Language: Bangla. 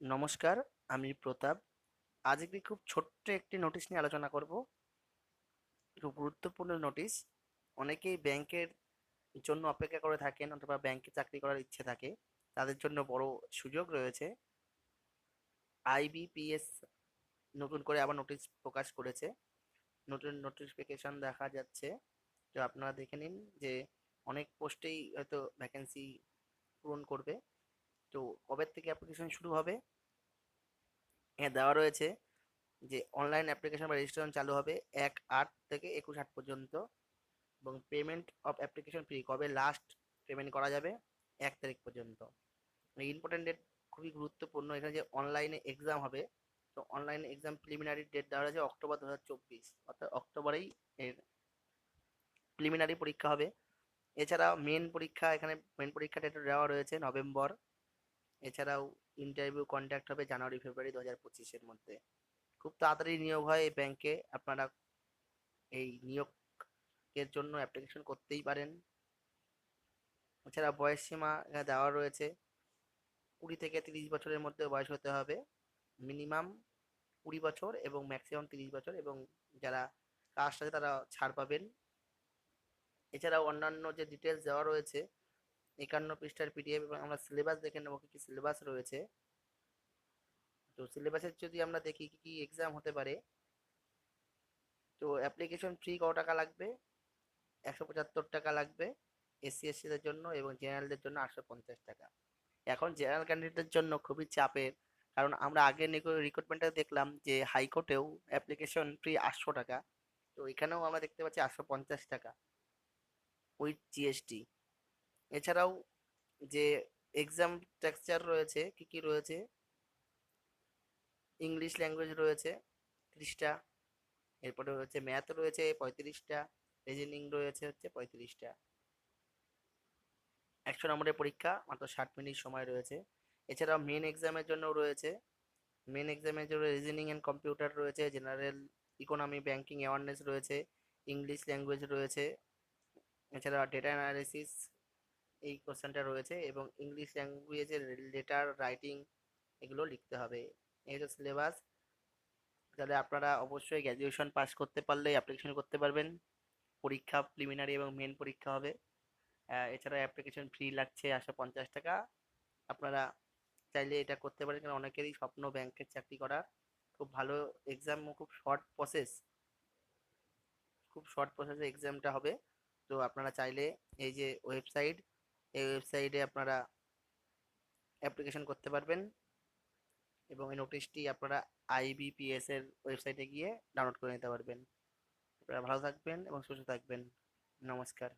নমস্কার, আমি প্রতাপ। আজ একটি খুব ছোট্ট একটি নোটিশ নিয়ে আলোচনা করব। খুব গুরুত্বপূর্ণ নোটিশ অনেকেই ব্যাংকের জন্য অপেক্ষা করে থাকেন অথবা ব্যাংকে চাকরি করার ইচ্ছে থাকে। তাদের জন্য বড় সুযোগ রয়েছে। আইবিপিএস নতুন করে আবার নোটিশ প্রকাশ করেছে। নতুন নোটিফিকেশন দেখা যাচ্ছে। তো আপনারা দেখে নিন যে অনেক পোস্টেই হয়তো ভ্যাকেন্সি পূরণ করবে। তো কবে থেকে অ্যাপ্লিকেশন শুরু হবে? হ্যাঁ দেওয়া রয়েছে যে অনলাইন অ্যাপ্লিকেশন বা রেজিস্ট্রেশন চালু হবে এক আট থেকে একুশ আট পর্যন্ত এবং পেমেন্ট অফ অ্যাপ্লিকেশন ফ্রি কবে লাস্ট পেমেন্ট করা যাবে? এক তারিখ পর্যন্ত। ইম্পর্টেন্ট ডেট খুবই গুরুত্বপূর্ণ। এখানে যে অনলাইনে এক্সাম হবে, তো অনলাইনে এক্সাম প্রিলিমিনারি ডেট দেওয়া হয়েছে অক্টোবর দু হাজার চব্বিশ। অর্থাৎ অক্টোবরেই এর প্রিলিমিনারি পরীক্ষা হবে। এছাড়া মেন পরীক্ষা, এখানে মেন পরীক্ষা ডেট দেওয়া রয়েছে নভেম্বর। এছাড়াও ইন্টারভিউ কন্ট্যাক্ট হবে জানুয়ারি ফেব্রুয়ারি দু হাজার পঁচিশের মধ্যে। খুব তাড়াতাড়ি নিয়োগ হয় এই ব্যাংকে আপনারা এই নিয়োগের জন্য অ্যাপ্লিকেশন করতেই পারেন। এছাড়া বয়স সীমা দেওয়া রয়েছে। কুড়ি থেকে তিরিশ বছরের মধ্যে বয়স হতে হবে। মিনিমাম কুড়ি বছর এবং ম্যাক্সিমাম তিরিশ বছর এবং যারা কাস্ট আছে তারা ছাড় পাবেন। এছাড়াও অন্যান্য যে ডিটেলস দেওয়া রয়েছে একান্ন পৃষ্ঠার পিডিএফ এবং আমরা সিলেবাস দেখে নেব কি কি সিলেবাস রয়েছে। তো সিলেবাসের যদি আমরা দেখি কি কি এক্সাম হতে পারে, তো অ্যাপ্লিকেশন ফি কত টাকা লাগবে? একশো পঁচাত্তর টাকা লাগবে এসসি এসসিদের জন্য এবং জেনারেলদের জন্য আটশো পঞ্চাশ টাকা। এখন জেনারেল ক্যান্ডিডেটদের জন্য খুবই চাপের, কারণ আমরা আগে রিক্রুটমেন্টে দেখলাম যে হাইকোর্টেও অ্যাপ্লিকেশন ফি আটশো টাকা, তো এখানেও আমরা দেখতে পাচ্ছি আটশো পঞ্চাশ টাকা উইথ জিএসটি এছাড়াও যে এক্সাম টেক্সচার রয়েছে, কি কি রয়েছে? ইংলিশ ল্যাঙ্গুয়েজ রয়েছে, ত্রিশটা। এরপরে রয়েছে ম্যাথ রয়েছে, পঁয়ত্রিশটা। রিজনিং রয়েছে হচ্ছে পঁয়ত্রিশটা। একশো নম্বরের পরীক্ষা, মাত্র ষাট মিনিট সময় রয়েছে। এছাড়াও মেন এক্সামের জন্য রয়েছে। মেন এক্সামের জন্য রিজনিং অ্যান্ড কম্পিউটার রয়েছে জেনারেল ইকোনমি ব্যাংকিং অ্যাওয়ারনেস রয়েছে ইংলিশ ল্যাঙ্গুয়েজ রয়েছে। এছাড়া ডেটা অ্যানালিসিস এই কোশ্চেনটা রয়েছে এবং ইংলিশ ল্যাঙ্গুয়েজের লেটার রাইটিং এগুলো লিখতে হবে। এই হচ্ছে সিলেবাস তাহলে আপনারা অবশ্যই গ্র্যাজুয়েশন পাস করতে পারলে অ্যাপ্লিকেশন করতে পারবেন। পরীক্ষা প্রিলিমিনারি এবং মেন পরীক্ষা হবে। এছাড়া অ্যাপ্লিকেশন ফ্রি লাগছে একশো পঞ্চাশ টাকা। আপনারা চাইলে এটা করতে পারেন কারণ অনেকেরই স্বপ্ন ব্যাংকের চাকরি করা খুব ভালো এক্সাম খুব শর্ট প্রসেস খুব শর্ট প্রসেসে এক্সামটা হবে। তো আপনারা চাইলে এই যে ওয়েবসাইট এই ওয়েবসাইটে আপনারা অ্যাপ্লিকেশন করতে পারবেন এবং এই নোটিশটি আপনারা আইবিপিএস এর ওয়েবসাইটে গিয়ে ডাউনলোড করে নিতে পারবেন। আপনারা ভালো থাকবেন এবং সুস্থ থাকবেন। নমস্কার।